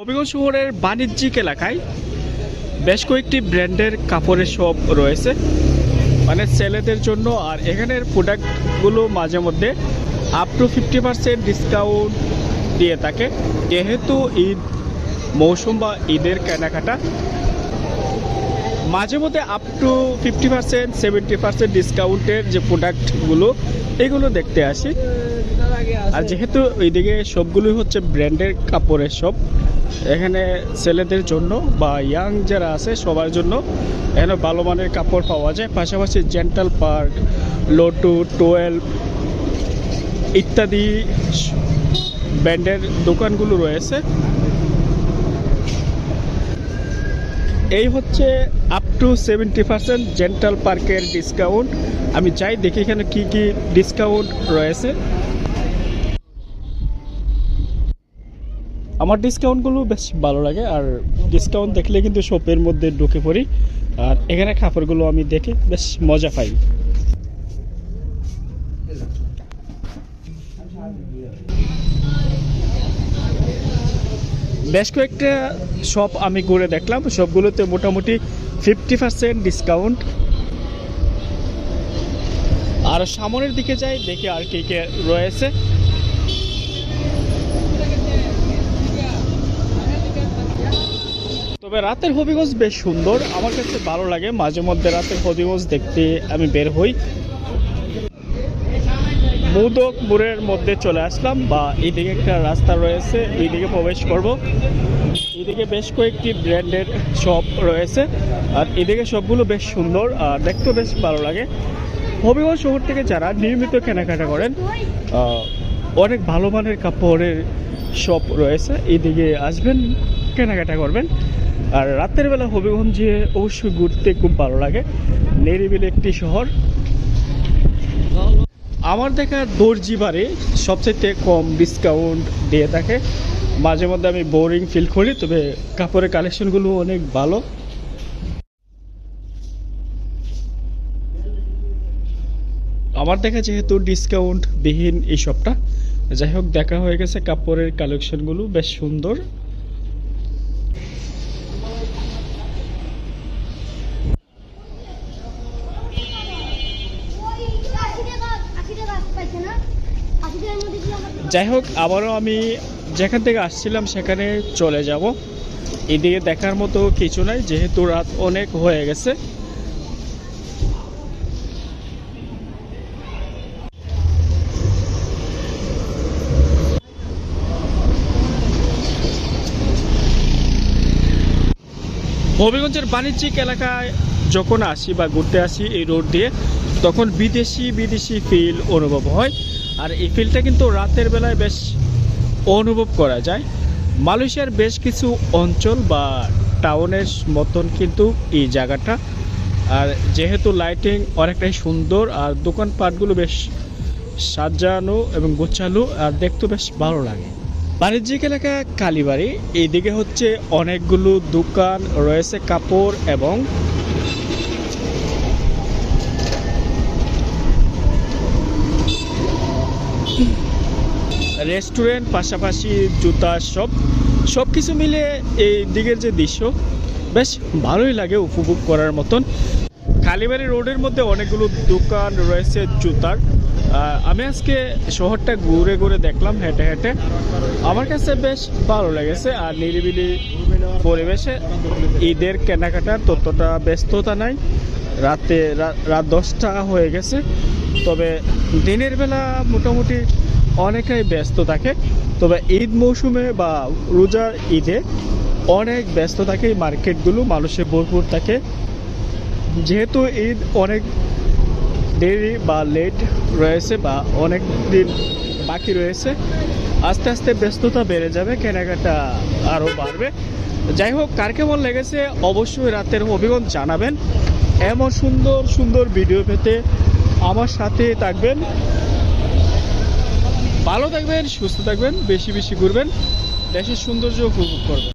হবিগঞ্জ শহরের বাণিজ্যিক এলাকায় বেশ কয়েকটি ব্র্যান্ডের কাপড়ের শপ রয়েছে। মানে ছেলেদের জন্য আর এখানের প্রোডাক্টগুলো মাঝে মধ্যে up to fifty percent discount দিয়ে থাকে। যেহেতু ঈদ মৌসুম বা ঈদের কেনাকাটা, মাঝে মধ্যে up to fifty percent seventy percent ডিসকাউন্টের যে প্রোডাক্টগুলো এগুলো দেখতে আসি। আর যেহেতু ওইদিকে সবগুলোই হচ্ছে ব্র্যান্ডের কাপড়ের সব এখানে ছেলেদের জন্য বা ইয়াং যারা আছে সবার জন্য এখানে ভালো মানের কাপড় পাওয়া যায়। পাশাপাশি জেন্টাল পার্ক লোটু টুয়েলভ ইত্যাদি ব্র্যান্ডের দোকানগুলো রয়েছে। এই হচ্ছে up to seventy percent Gentle পার্কের ডিসকাউন্ট আমি চাই দেখি এখানে কি কি ডিসকাউন্ট রয়েছে। আমার ডিসকাউন্টগুলো বেশ ভালো লাগে, আর ডিসকাউন্ট দেখলে কিন্তু শপের মধ্যে ঢুকে পড়ি। আর এখানে কাপড়গুলো আমি দেখে বেশ মজা পাই। বেশ কয়েকটা শপ আমি ঘুরে দেখলাম। সবগুলোতে মোটামুটি ফিফটি পার্সেন্ট ডিসকাউন্ট আর সামনের দিকে যাই, দেখি আর কে কে রয়েছে। তবে রাতের হবিগঞ্জ বেশ সুন্দর। আমার কাছে ভালো লাগে। মাঝে মধ্যে রাতের হবিগঞ্জ দেখতে আমি বের হই। মুদক মুরের মধ্যে চলে আসলাম বা এইদিকে একটা রাস্তা রয়েছে, এইদিকে প্রবেশ করব। এদিকে বেশ কয়েকটি ব্র্যান্ডের শপ রয়েছে আর এদিকে সবগুলো বেশ সুন্দর আর দেখতেও বেশ ভালো লাগে। হবিগঞ্জ শহর থেকে যারা নিয়মিত কেনাকাটা করেন অনেক ভালো মানের কাপড়ের শপ রয়েছে। এইদিকে আসবেন, কেনাকাটা করবেন। আর রাতের বেলা হবিগঞ্জে অবশ্যই ঘুরতে খুব ভালো লাগে। নিরিবিলি একটি শহর। আমার দেখা দর্জি বারে সবচেয়ে কম ডিসকাউন্ট দিয়ে থাকে। মাঝে মধ্যে আমি বোরিং ফিল করি, তবে কাপড়ের কালেকশনগুলো অনেক ভালো। আমার দেখা যেহেতু ডিসকাউন্ট বিহীন এই শপটা যাই হোক, দেখা হয়ে গেছে কাপড়ের কালেকশনগুলো বেশ সুন্দর। যাই হোক, আবারও আমি যেখান থেকে আসছিলাম সেখানে চলে যাব। এদিকে দেখার মতো কিছু নাই, যেহেতু রাত অনেক হয়ে গেছে। হবিগঞ্জের বাণিজ্যিক এলাকায় যখন আসি বা ঘুরতে আসি এই রোড দিয়ে, তখন বিদেশি বিদেশি ফিল অনুভব হয়। আর এই ফিলটা কিন্তু রাতের বেলায় বেশ অনুভব করা যায়। মালয়েশিয়ার বেশ কিছু অঞ্চল বা টাউনের মতন কিন্তু এই জায়গাটা। আর যেহেতু লাইটিং অনেকটাই সুন্দর, আর দোকানপাটগুলো বেশ সাজানো এবং গোছালো, আর দেখতে বেশ ভালো লাগে। বাণিজ্যিক এলাকা কালীবাড়ি, এইদিকে হচ্ছে অনেকগুলো দোকান, রয়েছে কাপড় এবং রেস্টুরেন্ট, পাশাপাশি জুতা, সব সব কিছু মিলে এই দিকের যে দৃশ্য, বেশ ভালোই লাগে উপভোগ করার মতন। কালীবাড়ি রোডের মধ্যে অনেকগুলো দোকান রয়েছে জুতার। আমি আজকে শহরটা ঘুরে ঘুরে দেখলাম হেঁটে হেঁটে। আমার কাছে বেশ ভালো লেগেছে আর নিরিবিলি পরিবেশে ঈদের কেনাকাটার ততটা ব্যস্ততা নাই। রাতে রাত দশটা হয়ে গেছে। তবে দিনের বেলা মোটামুটি অনেকটাই ব্যস্ত থাকে। তবে ঈদ মৌসুমে বা রোজার ঈদে অনেক ব্যস্ত থাকে এই মার্কেটগুলো, মানুষের ভরপুর থাকে। যেহেতু ঈদ অনেক দেরি বা লেট রয়েছে বা অনেক দিন বাকি রয়েছে, আস্তে আস্তে ব্যস্ততা বেড়ে যাবে, কেনাকাটা আরও বাড়বে। যাই হোক, কার কেমন লেগেছে অবশ্যই রাতের অভিগঞ্জ জানাবেন। এমন সুন্দর সুন্দর ভিডিও পেতে আমার সাথে থাকবেন। ভালো থাকবেন সুস্থ থাকবেন বেশি বেশি ঘুরবেন। দেশের সৌন্দর্য উপভোগ করবেন।